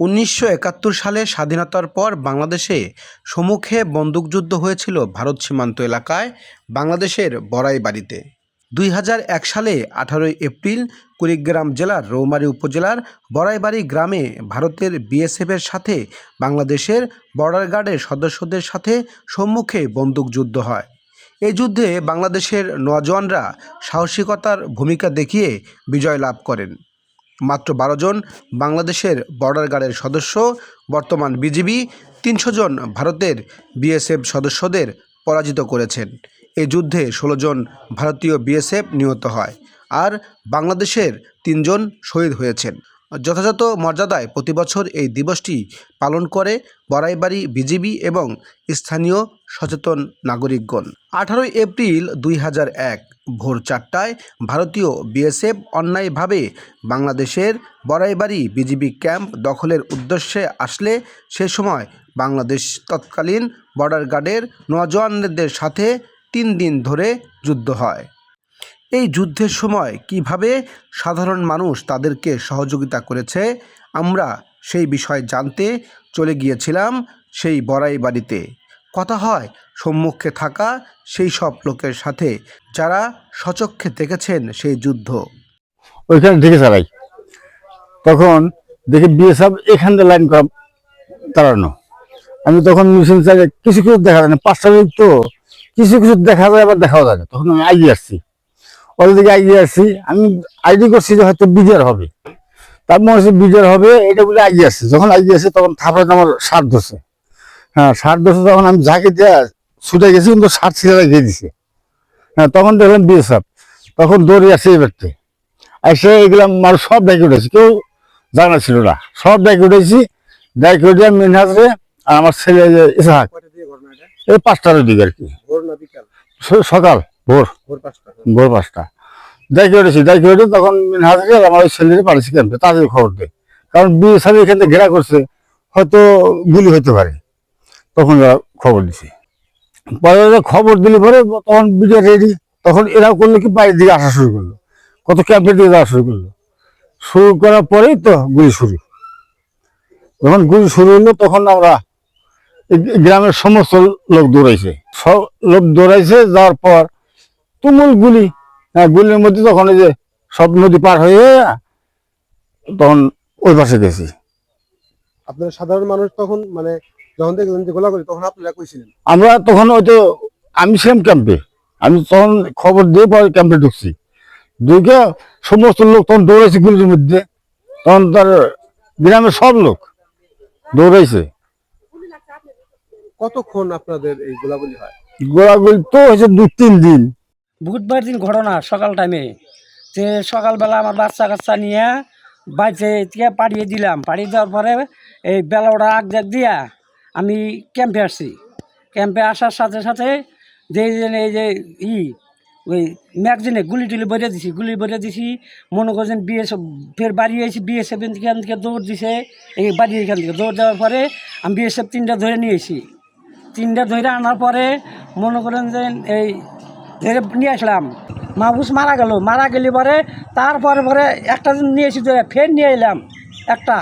উনিশশো একাত্তর সালে স্বাধীনতার পর বাংলাদেশে সম্মুখে বন্দুকযুদ্ধ হয়েছিল ভারত সীমান্ত এলাকায়, বাংলাদেশের বড়াইবাড়িতে। দুই হাজার এক সালে আঠারোই এপ্রিল কুড়িগ্রাম জেলার রৌমারী উপজেলার বড়াইবাড়ি গ্রামে ভারতের বিএসএফের সাথে বাংলাদেশের বর্ডার গার্ডের সদস্যদের সাথে সম্মুখে বন্দুকযুদ্ধ হয়। এই যুদ্ধে বাংলাদেশের নজওয়ানরা সাহসিকতার ভূমিকা দেখিয়ে বিজয় লাভ করেন। মাত্র বারো জন বাংলাদেশের বর্ডার গার্ডের সদস্য, বর্তমান বিজিবি তিনশো জন ভারতের বিএসএফ সদস্যদের পরাজিত করেছেন। এ যুদ্ধে ষোলো জন ভারতীয় বিএসএফ নিহত হয়, আর বাংলাদেশের তিনজন শহীদ হয়েছেন। যথাযথ মর্যাদায় প্রতি বছর এই দিবসটি পালন করে বড়াইবাড়ি বিজিবি এবং স্থানীয় সচেতন নাগরিকগণ। আঠারোই এপ্রিল দুই হাজার এক, ভোর চারটায় ভারতীয় বিএসএফ অন্যায়ভাবে বাংলাদেশের বড়াইবাড়ি বিজিবি ক্যাম্প দখলের উদ্দেশ্যে আসলে, সে সময় বাংলাদেশ তৎকালীন বর্ডার গার্ডের নজওয়ানদের সাথে তিন দিন ধরে যুদ্ধ হয়। এই যুদ্ধের সময় কীভাবে সাধারণ মানুষ তাদেরকে সহযোগিতা করেছে, আমরা সেই বিষয় জানতে চলে গিয়েছিলাম সেই বড়াই বাড়িতে। কথা হয়, সম্মুখে থাকা সেই সব লোকের সাথে যারা সচক্ষে দেখেছেন সেই যুদ্ধ। ওইখানে ঢেকে চালাই তখন দেখি বিএসএফ এখান দিয়ে লাইন করা, তাড়ানো। আমি তখন মেশিন চালিয়ে কিছু কিছু দেখা যায় না, পাঁচটা দিক তো কিছু কিছু দেখা যায়, আবার দেখাও যায় না। তখন আমি এগিয়ে আসছি। দিকে এগিয়ে আসছি। আমি আইডি করছি যে হয়তো বিজয়ের হবে। তার মনে হচ্ছে বিজয়ের হবে এটা বলে এগিয়ে আসছি। যখন এগিয়ে আসছে তখন থাপড়ে আমার সার ধরছে। হ্যাঁ সার ধরছে তখন আমি ঝাঁকে দিয়ে ছুটে গেছি কিন্তু সার ছিঁড়ে দিয়ে দিছে। হ্যাঁ তখন দেখলাম বিএসএফ তখন দৌড়ে আসছে এবারতে এসে এগুলো মানুষ সব ডাকি উঠেছি কেউ জানা ছিল না। সব ডাকি উঠেছি ডাকি উঠে মিনহাজরে আর আমার ছেলে যে ইসাহাক এই পাঁচটার দিকে আর কি। সকাল ভোর। ভোর পাঁচটা। ডাকি উঠেছি ডাকি উঠে তখন মিনহাজরে আর আমার ওই ছেলেরে পাঠিয়েছি ক্যাম্পে তাদের খবর দেয় কারণ বিয়ে সাহেব এখান থেকে ঘেরা করছে, হয়তো গুলি হতে পারে। তখন ওরা খবর দিছে। পরে খবর দিলে পরে তখন বিজয় রেডি তখন এরাও করল কি বাইরের দিকে আসা শুরু করল। কত ক্যাম্পের দিকে যাওয়া শুরু করল। শুরু করার পরেই তো গুলি শুরু। যখন গুলি শুরু হলো, তখন আমরা গ্রামের সমস্ত লোক দৌড়াইছে। সব লোক দৌড়াইছে, যাওয়ার পর তুমুল গুলি হ্যাঁ গুলির মধ্যে তখন এই যে সব নদী পার হয়ে তখন ওই পাশে গেছি। আপনারা সাধারণ মানুষ তখন মানে যখন দেখলেন যে গোলাগুলি তখন আপনারা কইছিলেন আমরা তখন ওই তো আমি ছিলাম ক্যাম্পে আমি তখন খবর দিয়ে পরে ক্যাম্পে ঢুকছি। ঢুকে সমস্ত লোক তখন দৌড়াইছে গুলির মধ্যে। তখন তার গ্রামের সব লোক দৌড়াইছে। কতক্ষণ আপনাদের এই গোলাগুলি হয়? গোলাগুলি তো হয়েছে দু তিন দিন। বুধবার দিন ঘটনা সকাল টাইমে যে সকালবেলা আমার বাচ্চা কাচ্চা নিয়ে বাড়িতে থেকে পাঠিয়ে দিলাম। পাড়িয়ে দেওয়ার পরে এই বেলাটা আগ দেখ দিয়া আমি ক্যাম্পে আসছি। ক্যাম্পে আসার সাথে সাথে যে এই যে ই, ওই ম্যাগজিনে গুলি টুলি বেরিয়ে দিছি। গুলি বেরিয়ে দিছি, মনে করছেন বিএসএফ ফের বাড়ি এসেছি বিএসএফ এখান থেকে দৌড় দিছে। এই বাড়ি এখান থেকে দৌড় দেওয়ার পরে আমি বিএসএফ তিনটা ধরে নিয়েছি এসি তিনটা ধরে আনার পরে মনে করেন যে এই ধরে নিয়ে আসলাম। মাহবুস মারা গেল। মারা গেলে পরে তারপরে পরে একটা দিন নিয়ে এসে ধরে ফের নিয়ে এলাম। একটা।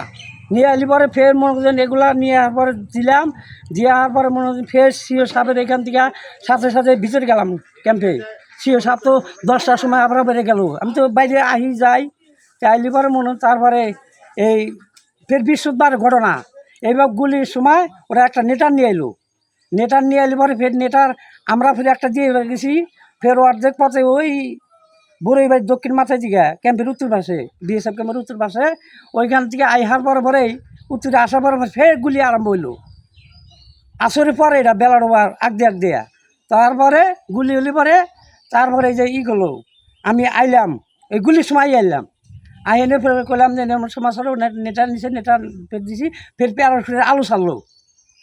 নিয়ে এলি পরে ফের মনে করছেন এগুলা নিয়ে আসার পরে দিলাম। দেওয়ার পরে মনে করছেন ফের সিও সাপের এখান থেকে সাথে সাথে ভিতরে গেলাম ক্যাম্পে সিও সাপ তো দশটার সময় আবার বেড়ে গেল। আমি তো বাইরে আহি যাই। চাইলি পরে মনে তারপরে এই ফের বৃহস্পতিবার ঘটনা। এইবার গুলির সময় ওরা একটা নেটার নিয়ে এলো। নেটার নিয়ে এলে পরে ফের নেটার, আমরা ফের একটা দিয়ে গেছি। ফের অর্ধেক পথে ওই বুড়ই বাড়ি দক্ষিণ মাথায় দিকে, ক্যাম্পের উত্তর পাশে বিএসএফ ক্যাম্পের উত্তর পাশে, ওইখান থেকে আইহার পরে পরেই উত্তরে আসার পরে ফের গুলি আরম্ভ হইল। আসরে পরে এটা বেলার ওভার আগ দিয়ে আগ দিয়া। তারপরে গুলি হলি পরে, তারপরে এই যে ই করল, আমি আইলাম ওই গুলির সময় আইলাম। আইনে ফের করলাম যে সমাচার নেটার নিচে নেটার ফের দিছি, ফের পেয়ার আলু ছাড়লো।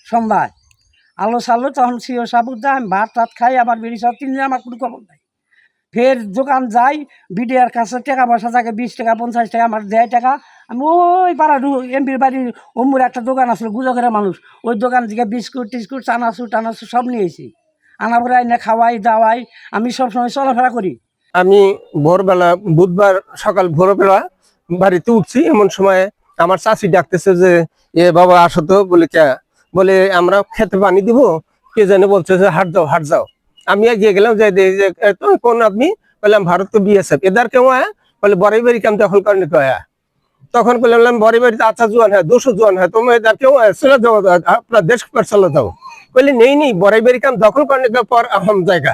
সন্ধ্যায়। আলো ছাড়লো তখন সিও সাবুক যা আমি ভাত টাত খাই আমার বেরি সব তিন আমার কোনো খবর নাই। ফের দোকান যাই, বিডিআর কাছে টাকা পয়সা থাকে, বিশ টাকা, পঞ্চাশ টাকা, আমার দেয় টাকা। আমি ওই পাড়া এমপির বাড়ির অম্বুর একটা দোকান আসলো গুজকের মানুষ। ওই দোকান থেকে বিস্কুট, টিস্কুট, চানাচুর, টানাচুর সব নিয়েছি আনা পরে এনে খাওয়াই, দাওয়াই, আমি সবসময় চলাফেরা করি। আমি ভোরবেলা, বুধবার সকাল ভোরবেলা বাড়িতে উঠছি, এমন সময় আমার চাষি ডাকতেছে যে, এ বাবা, আসো তো। বলে, কে? বলে, আমরা খেতে পানি দিব। কে জানে বলছে যে, হাট যাও হাট যাও। আমি এগিয়ে গেলাম যে কোন আপনি বললাম, ভারত তো বিএসএফ এদার কেউ হ্যাঁ বলে, বড়াই বাড়ি কাম দখল করনে তো হ্যাঁ তখন বললাম, বড়াই বাড়িতে আচ্ছা জোয়ান হ্যাঁ দুশো জোয়ান হ্যাঁ তুমি এদার কেউ চলে যাও, আপনার দেশ पर চলে যাও। বলে নেই নেই, বড়াই বাড়ি কাম দখল করনে পর আহম জায়গা।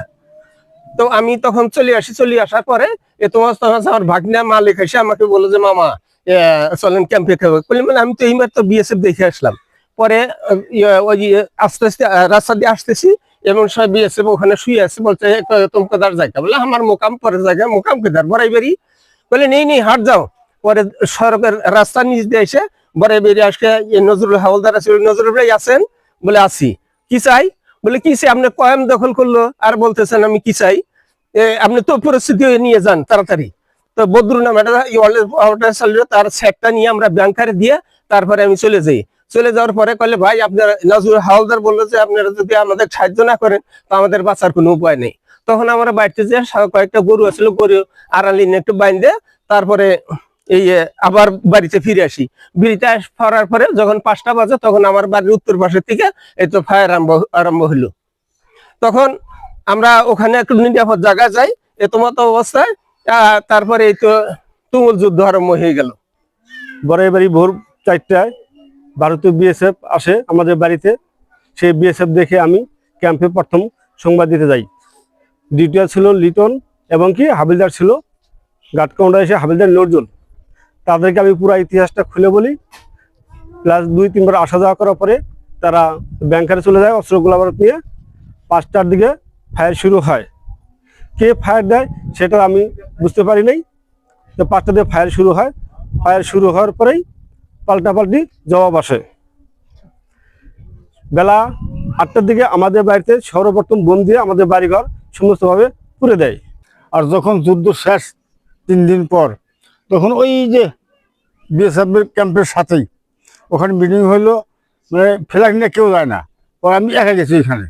তো আমি তখন চলে আসি, চলে আসার পরে, এ তোমার তখন আমার ভাগনা মালিক এসে আমাকে বলে যে, মামা চলেন ক্যাম্পে খাব বললাম মানে আমি তো তো বিএসএফ দেখে আসলাম। পরে ইয়ে, ওই আস্তে আস্তে রাস্তা দিয়ে আসতেছি এবং সব বিএসএফ ওখানে শুয়ে আছে বলছে "এ, ক- তুমি কেদার জায়গা। বলে আমার মোকাম পরে জায়গা মোকাম কেদার বড়াই বেরি বলে নেই নেই হাট যাও। পরে সড়কের রাস্তা নিচ দিয়ে এসে বড়াই বেরি আসে ইয়ে নজরুল হাওলদার আছে নজরুল ভাই আছেন? বলে আছি। কি চাই? বলে কি চাই? আপনি কয়েম দখল করল। আর বলতেছেন আমি কি চাই? আপনি তো পরিস্থিতি নিয়ে যান তাড়াতাড়ি। তো বদরু নাম চালিয়ে তার সেটটা নিয়ে আমরা ব্যাংকারে দিয়ে তারপরে আমি চলে যাই। চলে যাওয়ার পরে কলে ভাই আপনার নাজুর হাওলদার বলল যে আপনারা যদি আমাদের সাহায্য না করেন তো আমাদের বাঁচার কোনো উপায় নেই। তখন আমরা বাড়িতে যে কয়েকটা গরু আছিল গরু আড়ালি একটু বাইন্দে তারপরে এই আবার বাড়িতে ফিরে আসি। বিড়িতে ফরার পরে যখন পাঁচটা বাজে তখন আমার বাড়ির উত্তর পাশের থেকে এই তো ফায়ার আরম্ভ আরম্ভ হলো তখন আমরা ওখানে একটু নিরাপদ জায়গা যাই এত মতো অবস্থায় আহ, তারপরে এই তো তুমুল যুদ্ধ আরম্ভ হয়ে গেল। বড়াই বাড়ি ভোর চারটায়। ভারতীয় বিএসএফ আসে আমাদের বাড়িতে, সেই বিএসএফ দেখে আমি ক্যাম্পে প্রথম সংবাদ দিতে যাই। দ্বিতীয় ছিল লিটন এবং কি হাবিলদার ছিল। গাটকাউন্ডা এসে হাবিলদার নজরুল তাদেরকে আমি পুরো ইতিহাসটা খুলে বলি। প্লাস দুই, তিনবার আসা যাওয়া করার পরে তারা ব্যাংকারে চলে যায় অস্ত্র গোলাবারত নিয়ে পাঁচটার দিকে ফায়ার শুরু হয়। কে ফায়ার দেয় সেটা আমি বুঝতে পারি নাই। তো পাঁচটা দিয়ে ফায়ার শুরু হয়। ফায়ার শুরু হওয়ার পরেই পাল্টাপাল্টি জবাব আসে। বেলা আটটার দিকে আমাদের বাড়িতে সর্বপ্রথম বোম দিয়ে আমাদের বাড়িঘর সমস্তভাবে পুড়ে দেয়। আর যখন যুদ্ধ শেষ তিন দিন পর, তখন ওই যে বিএসএফ ক্যাম্পের সাথেই ওখানে মিটিং হইল মানে ফ্ল্যাগ নিয়ে কেউ যায় না। পরে আমি একা গেছি ওইখানে।